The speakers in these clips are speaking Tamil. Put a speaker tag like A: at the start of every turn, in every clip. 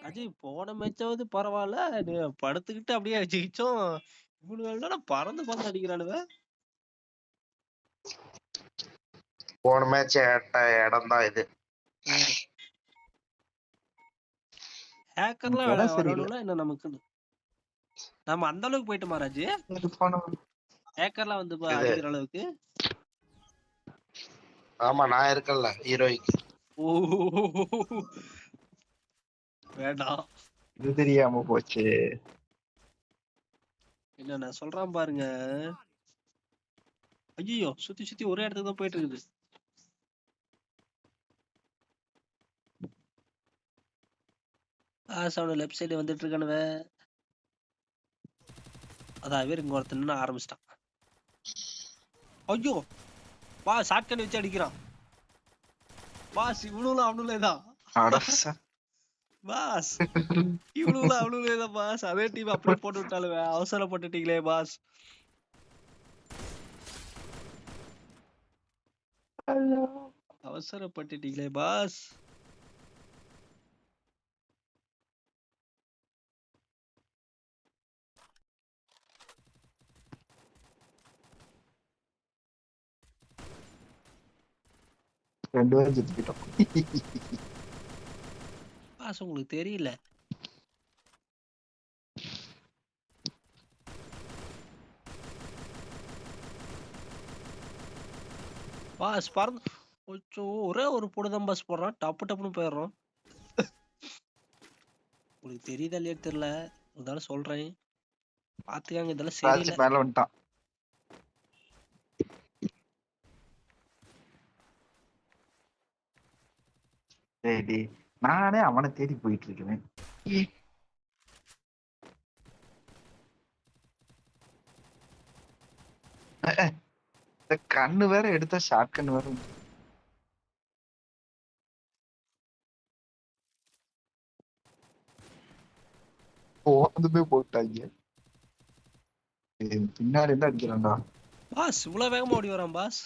A: அஜய் போன மேட்சாவது பரவாயில்ல நீ படுத்துக்கிட்டு அப்படியே ஜெயிச்சோம். இவனுங்க பறந்து பறந்து அடிக்கிறானுங்க
B: போன மேட்ச் இடம் தான் இது.
A: ஹேக்கர்லாம். வரணும்னா என்ன நமக்கு நம்ம அந்த அளவுக்கு போயிட்டோமா ராஜு
C: இது போன
A: ஹேக்கர்லாம் வந்து. அடிக்கிற அளவுக்கு?
B: ஆமா நான் இருக்கேன்ல ஹீரோய்க்கு
A: ஓ வேண்டாம்
C: இது தெரியாம போச்சு.
A: என்ன நான் சொல்றான் பாருங்க. ஐயோ சுத்தி சுத்தி ஒரே இடத்துக்கு தான் போயிட்டு இருக்குது. அவனு லெஃப்ட் சைடு வந்துட்டு இருக்கானுவ. அதான் வேற இங்க ஒருத்தன் ஆரம்பிச்சிட்டான். ஐயோ வா ஷாட்கன் வச்சு அடிக்கிறான். பாஸ் இவனும் அவனும் தான்.
C: அட ச-
A: பாஸ் இவனும் அவனும் தான் பாஸ் அதே டீம் அப்படியே போட்டு விட்டாலுவே அவசரப்பட்டுட்டீங்களே பாஸ் அவசரப்பட்டுட்டீங்களே பாஸ்
C: ரெண்டு பேரும் செத்துக்கிட்டோம்.
A: பாஸ் உங்களுக்கு தெரியல. பாஸ் பறந்து ஒரே ஒரு போடுதான் பாஸ் போடுறான். டப்பு டப்புன்னு போயிடுறோம் உங்களுக்கு தெரியுதா இல்லையா தெரியல. இருந்தாலும் சொல்றேன். பாத்துக்காங்க இதெல்லாம் சரியில்லை.
C: மேல வந்துட்டான். டேய். நானே அவனை தேடி போயிட்டு இருக்கேன் இந்த கண்ணு வேற எடுத்தா ஷார்ட் கண்ணு வேற. வந்து- போனதுமே போட்டாங்க பின்னாடி என்ன அடிக்கிறான்டா.
A: பாஸ் இவ்வளவு வேகமா ஓடி வரான் பாஸ்.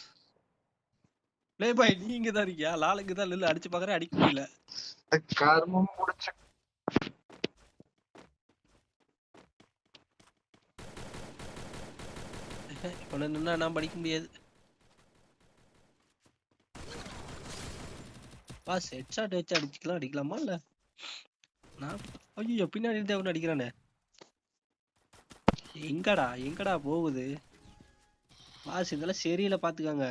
A: லே பாய் நீ இங்க தான் இருக்கியா லாலுக்கு தான் நில்லு அடிச்சு பாக்குறேன் அடிக்க முடியல.
C: கர்மம் முடிச்ச.
A: இவனை நின்னா நான் படிக்க முடியாது. பாஸ் ஹெட்ஷாட் வச்சு அடிச்சுக்கலாம் அடிக்கலாமா இல்ல? நான் ஐயோ பின்னாடி இருந்து அவன் அடிக்கிறானே. எங்கடா எங்கடா போகுது? பாஸ் இதெல்லாம் சரியில்லை பாத்துக்கோங்க.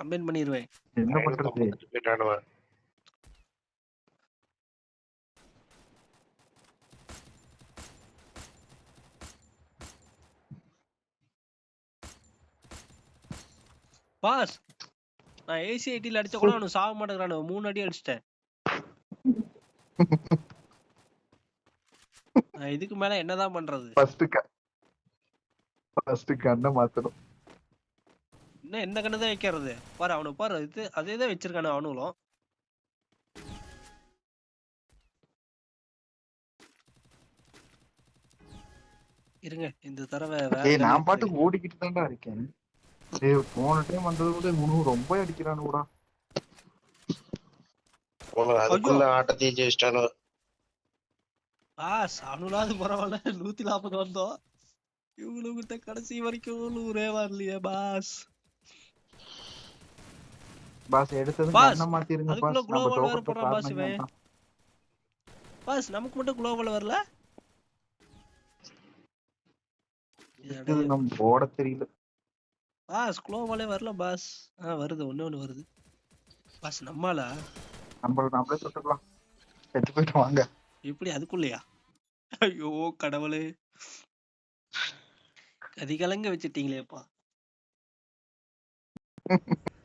A: கம்ப்ளைண்ட் பண்ணிடுவேன்
C: என்ன பண்றது?
A: பாஸ் நான் ஏசி ஐடியில் அடிச்ச கூட அவனுக்கு சாக மாட்டேங்கிறானு மூணு அடி அடிச்சிட்டேன். நான் இதுக்கு மேல என்னதான் பண்றது?
C: ஃபர்ஸ்ட் ஃபர்ஸ்ட் கண்ணை மாத்தணும்.
A: இன்னும் என்ன கண்ணு தான் வைக்கிறது? பாரு அவனை பாரு இது அதே தான் வச்சிருக்கானு அவனுங்களும். இருங்க இந்த தடவை
C: நான் பாட்டுக்கு ஓடிக்கிட்டு தான்டா இருக்கேன். ஏய் போன டைம் வந்ததை விட இவனும் ரொம்ப அடிக்கிறானுடா
B: அதுக்குள்ள ஆட்டத்தையும் ஜெயிச்சிட்டானுவ
A: பாஸ் அவனுலாவது பரவாயில்ல நூத்தி நாற்பது வந்தோம். இவங்களுக்கிட்ட கடைசி வரைக்கும் நூறே வரலையே பாஸ்.
C: பாஸ் எடுத்தது
A: பாஸ்,
C: மாத்திருங்க பாஸ். நம்ம டோக்கன்
A: பாஸ் இவன். பாஸ் நமக்கு மட்டும் குளோபல் வரல?
C: இது நம்ம போட தெரியல.
A: பாஸ் குளோபலே வரல பாஸ். ஆ வருது ஒண்ணு ஒண்ணு வருது. பாஸ் நம்மளா?
C: நம்மள நம்மளே சுட்டுக்கலாம் செத்து போயிட்டு வாங்க.
A: எப்படி அதுக்குள்ளயா? ஐயோ கடவுளே. கதிகலங்க வச்சிட்டீங்களேப்பா.